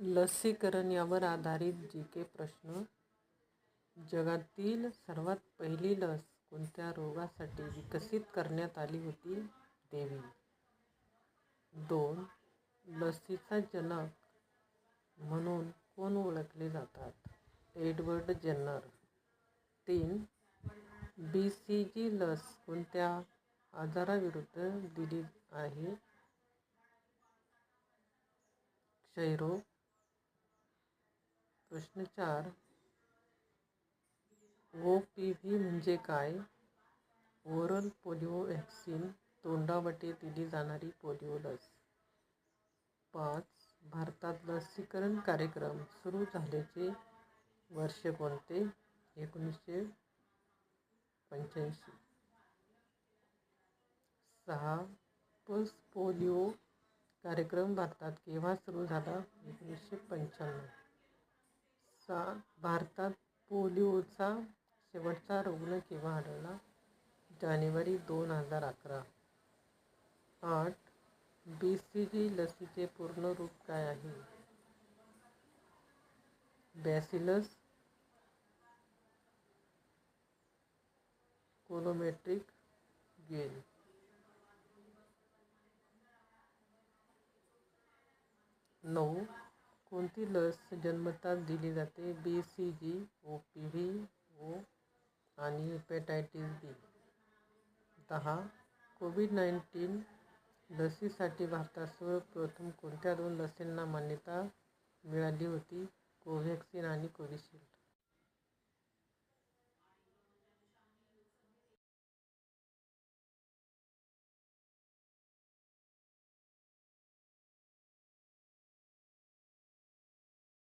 लसीकरण यावर आधारित जी के प्रश्न जगातील सर्वात पहिली लस कोणत्या रोगासाठी विकसित करण्यात आली होती देवी. दोन लसीचा जनक म्हणून कोण ओळखले जातात एडवर्ड जेन्नर. तीन बी सी जी लस कोणत्या आजाराविरुद्ध दिली आहे क्षयरोग प्रश्न चार. ओ पी व्ही म्हणजे काय? ओरल पोलिओ व्हॅक्सिन तोंडावटे दिली जाणारी पोलिओ लस. पाच. भारतात लसीकरण कार्यक्रम सुरू झाल्याचे वर्ष कोणते? एकोणीसशे पंच्याऐंशी. सहा. पल्स पोलिओ कार्यक्रम भारतात केव्हा सुरू झाला? एकोणीसशे पंच्याण्णव. चा भारतात पोलिओचा शेवटचा रुग्ण केव्हा आढळला? जानेवारी दोन हजार अकरा. आठ. बी सी जी लसीचे पूर्ण रूप काय आहे? बॅसिलस कोलोमेट्रिक गेल. नऊ. कोणती लस जन्मताच दिली जाते? B C G O P V O आणि हेपॅटायटिस बी दहा. कोविड नाईन्टीन लसीसाठी भारतात सर्वप्रथम कोणत्या दोन लसींना मान्यता मिळाली होती? कोव्हॅक्सिन आणि कोविशिल्ड